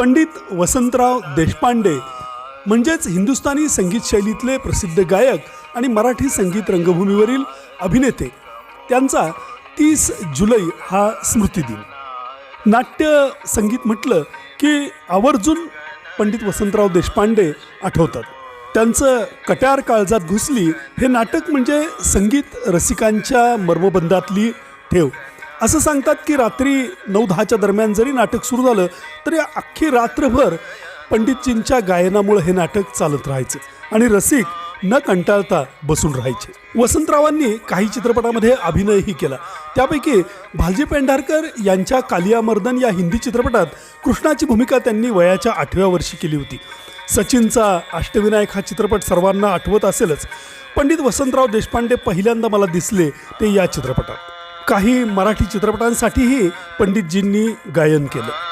पंडित वसंतराव देशपांडे म्हणजेच हिंदुस्थानी संगीत शैलीतले प्रसिद्ध गायक आणि मराठी संगीत रंगभूमीवरील अभिनेते. त्यांचा तीस जुलै हा स्मृतिदिन. नाट्य संगीत म्हटलं की आवर्जून पंडित वसंतराव देशपांडे आठवतात. त्यांचं कट्यार काळजात घुसली हे नाटक म्हणजे संगीत रसिकांच्या मर्मबंधातली ठेव. असं सांगतात की रात्री नऊ दहाच्या दरम्यान जरी नाटक सुरू झालं तरी अख्खी रात्रभर पंडितजींच्या गायनामुळे हे नाटक चालत राहायचं आणि रसिक न कंटाळता बसून राहायचे. वसंतरावांनी काही चित्रपटामध्ये अभिनयही केला. त्यापैकी भालजी पेंढारकर यांच्या कालिया मर्दन या हिंदी चित्रपटात कृष्णाची भूमिका त्यांनी वयाच्या आठव्या वर्षी केली होती. सचिनचा अष्टविनायक हा चित्रपट सर्वांना आठवत असेलच. पंडित वसंतराव देशपांडे पहिल्यांदा मला दिसले ते या चित्रपटात. काही मराठी चित्रपटांसाठीही पंडितजींनी गायन केलं.